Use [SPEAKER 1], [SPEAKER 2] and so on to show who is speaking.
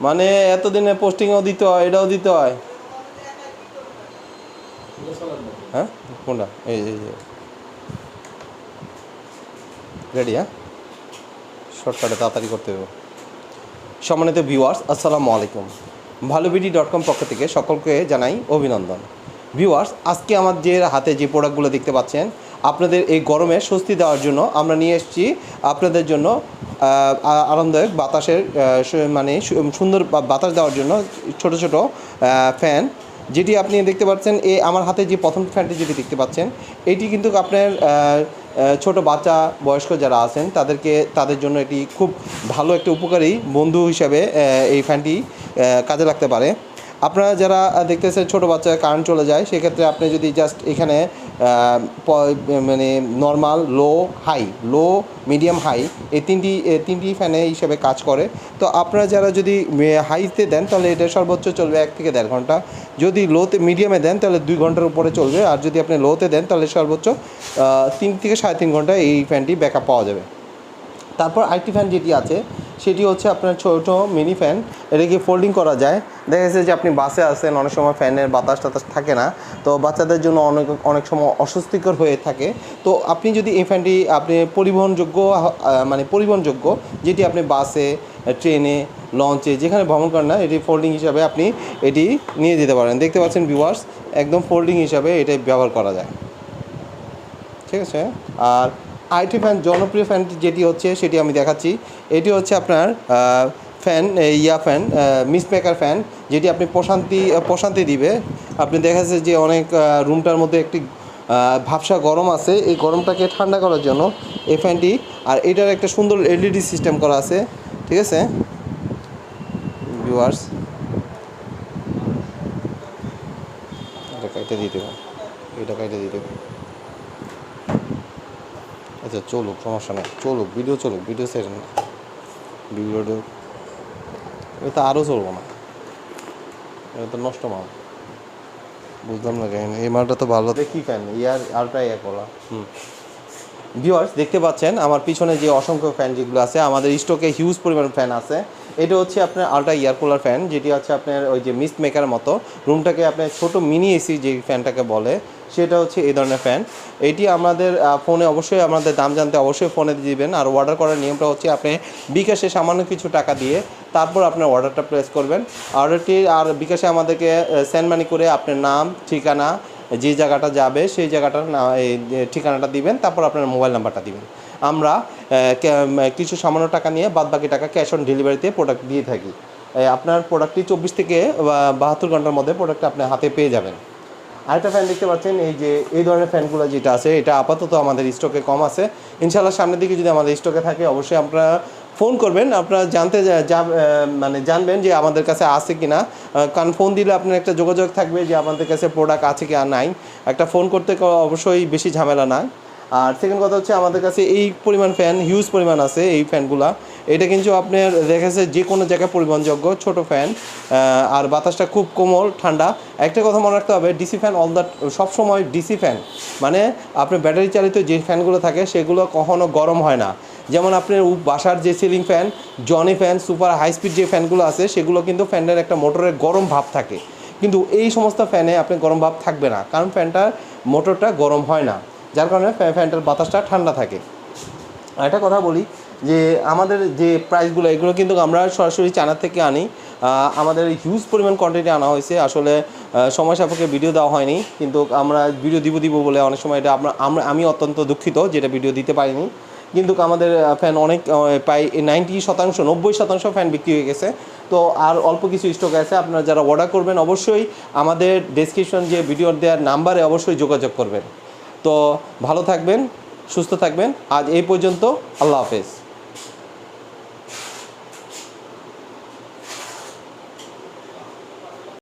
[SPEAKER 1] মানে এতদিনে পোস্টিংও দিতে হয়, এটাও দিতে হয়। হ্যাঁ? কোনটা? এই এই রেডি হ্যাঁ? শর্টকাটে তাড়াতাড়ি করতে হবে। সম্মানিত ভিউয়ার্স আসসালামু আলাইকুম। ভালো বিডি ডট কম পক্ষ থেকে সকলকে জানাই অভিনন্দন। ভিউয়ার্স আজকে আমার যে হাতে যে প্রোডাক্টগুলো দেখতে পাচ্ছেন আপনাদের এই গরমে স্বস্তি দেওয়ার জন্য আমরা নিয়ে এসেছি আপনাদের জন্য আরামদায়ক বাতাসের মানে সুন্দর বাতাস দেওয়ার জন্য ছোট ছোট ফ্যান, যেটি আপনি দেখতে পাচ্ছেন এই আমার হাতে যে প্রথম ফ্যানটি যেটি দেখতে পাচ্ছেন, এটি কিন্তু আপনার ছোট বাচ্চা বয়স্ক যারা আছেন, তাদেরকে, তাদের জন্য এটি খুব ভালো একটা উপকারী বন্ধু হিসাবে এই ফ্যানটি কাজে লাগতে পারে। আপনারা যারা দেখতেছেন ছোট বাচ্চা কারেন্ট চলে যায়, সেক্ষেত্রে আপনি যদি জাস্ট এখানে মানে normal low high low medium high এই তিনটি তিনটি ফ্যানে হিসেবে কাজ করে। তো আপনারা যারা যদি হাইতে দেন, তাহলে এটা সর্বোচ্চ চলবে এক থেকে দেড় ঘণ্টা। যদি লোতে মিডিয়ামে দেন, তাহলে দুই ঘণ্টার উপরে চলবে। আর যদি আপনি লোতে দেন, তাহলে সর্বোচ্চ তিন থেকে সাড়ে তিন ঘণ্টা এই ফ্যানটি ব্যাকআপ পাওয়া যাবে। তারপর আরেকটি ফ্যান যেটি আছে সেটি হচ্ছে আপনার ছোট মিনি ফ্যান এটাকে ফোল্ডিং করা যায়? দেখা যাচ্ছে যে আপনি বাসে আসেন অনেক সময় ফ্যানের বাতাস টাতাস থাকে না, তো বাচ্চাদের জন্য অনেক অনেক সময় অস্বস্তিকর হয়ে থাকে। তো আপনি যদি এই ফ্যানটি আপনি পরিবহনযোগ্য মানে পরিবহনযোগ্য, যেটি আপনি বাসে, ট্রেনে লঞ্চে যেখানে ভ্রমণ করেন না, এটি ফোল্ডিং হিসাবে আপনি এটি নিয়ে যেতে পারেন। দেখতে পাচ্ছেন ভিউয়ার্স একদম ফোল্ডিং হিসাবে এটা ব্যবহার করা যায়। ঠিক আছে? আর আইটি ফ্যান জনপ্রিয় ফ্যান যেটি হচ্ছে, সেটি আমি দেখাচ্ছি। এটি হচ্ছে আপনার ফ্যান ইয়া ফ্যান মিস মেকার ফ্যান যেটি আপনি প্রশান্তি প্রশান্তি দিবে। আপনি দেখা যাচ্ছে যে অনেক রুমটার মধ্যে একটি ভাবসা গরম আছে। এই গরমটাকে ঠান্ডা করার জন্য এই ফ্যানটি আর এটার একটা সুন্দর এলইডি সিস্টেম করা আছে। ঠিক আছে? ভিউয়ার্স এটা কাইটে দিয়ে দেবো এটা কাইটে দিয়ে দেবো আচ্ছা চলুক সমস্যা নেই। চলুক ভিডিও চলুক ভিডিও সেট না ভিডিও এটা তো আরও চলবো না। এটা তো নষ্ট মাল। বুঝলাম না কেন এই মালটা তো ভালো দেখি কেন ইয়ার আলট্রা ইয়া করা হুম। ভিউয়ার্স দেখতে পাচ্ছেন, আমার পিছনে যে অসংখ্য ফ্যান যেগুলো আছে, আমাদের স্টকে হিউজ পরিমাণ ফ্যান আছে। এটা হচ্ছে আপনার আলট্রা ইয়ার কুলার ফ্যান যেটি হচ্ছে আপনার ওই যে মিস্ট মেকার মতো। রুমটাকে আপনার ছোট মিনি এসি যে ফ্যানটাকে বলে, সেটা হচ্ছে এই ধরনের ফ্যান এটি আমাদের ফোনে অবশ্যই আমাদের দাম জানতে অবশ্যই ফোনে দিবেন। আর অর্ডার করার নিয়মটা হচ্ছে আপনি বিকাশে সামান্য কিছু টাকা দিয়ে তারপর আপনার অর্ডারটা প্লেস করবেন। অর্ডারটি আর বিকাশে আমাদেরকে সেন্ড মানি করে আপনার নাম, ঠিকানা যে জায়গাটা যাবে, সেই জায়গাটার না ঠিকানাটা দিবেন, তারপর আপনার মোবাইল নাম্বারটা দিবেন। আমরা কিছু সামান্য টাকা নিয়ে বাদ বাকি টাকা ক্যাশ অন ডেলিভারিতে প্রোডাক্ট দিয়ে থাকি। আপনার প্রোডাক্টটি চব্বিশ থেকে বাহাত্তর ঘণ্টার মধ্যে প্রোডাক্টটা আপনি হাতে পেয়ে যাবেন। আরেকটা ফ্যান দেখতে পাচ্ছেন, এই যে, এই ধরনের ফ্যানগুলো যেটা আছে, এটা আপাতত আমাদের স্টকে কম আছে। ইনশাল্লাহ সামনের দিকে যদি আমাদের স্টকে থাকে, অবশ্যই আপনারা ফোন করবেন, আপনারা জানতে যা- মানে জানবেন যে আমাদের কাছে আছে কি না কারণ ফোন দিলে আপনার একটা যোগাযোগ থাকবে যে আমাদের কাছে প্রোডাক্ট আছে কি আর নাই। একটা ফোন করতে অবশ্যই বেশি ঝামেলা না। আর সেকেন্ড কথা হচ্ছে আমাদের কাছে এই পরিমাণ ফ্যান হিউজ পরিমাণ আছে এই ফ্যানগুলা এটা কিন্তু আপনার দেখা যাচ্ছে যে কোনো জায়গায় পরিবহনযোগ্য ছোট ফ্যান আর বাতাসটা খুব কোমল, ঠান্ডা। একটা কথা মনে রাখতে হবে ডিসি ফ্যান অল দ্যাট সবসময় ডিসি ফ্যান মানে আপনার ব্যাটারি চালিত যে ফ্যানগুলো থাকে, সেগুলো কখনো গরম হয় না। যেমন আপনার বাসার যে ceiling fan Johnny fan super high speed যে ফ্যানগুলো আছে, সেগুলো কিন্তু ফ্যানের একটা মোটরের গরম ভাব থাকে। কিন্তু এই সমস্ত ফ্যানে আপনি গরম ভাব থাকবে না, কারণ ফ্যানটার মোটরটা গরম হয় না, যার কারণে ফ্যানটার বাতাসটা ঠান্ডা থাকে। একটা কথা বলি, যে আমাদের যে প্রাইসগুলো এগুলো কিন্তু আমরা সরাসরি চায়না থেকে আনি। আমাদের হিউজ পরিমাণ কোয়ান্টিটি আনা হয়েছে। আসলে সময় সাপেক্ষে ভিডিও দেওয়া হয়নি, কিন্তু আমরা ভিডিও দিব দিব বলে অনেক সময় এটা আমরা আমি অত্যন্ত দুঃখিত যেটা ভিডিও দিতে পারিনি। কিন্তু আমাদের ফ্যান অনেক প্রায় নাইনটি শতাংশ, নব্বই শতাংশ ফ্যান বিক্রি হয়ে গেছে। তো আর অল্প কিছু স্টক আছে, আপনারা যারা অর্ডার করবেন অবশ্যই আমাদের ডেসক্রিপশন যে ভিডিও দেওয়ার নাম্বারে অবশ্যই যোগাযোগ করবেন। তো ভালো থাকবেন, সুস্থ থাকবেন। আজ এই পর্যন্ত, আল্লাহ হাফেজ।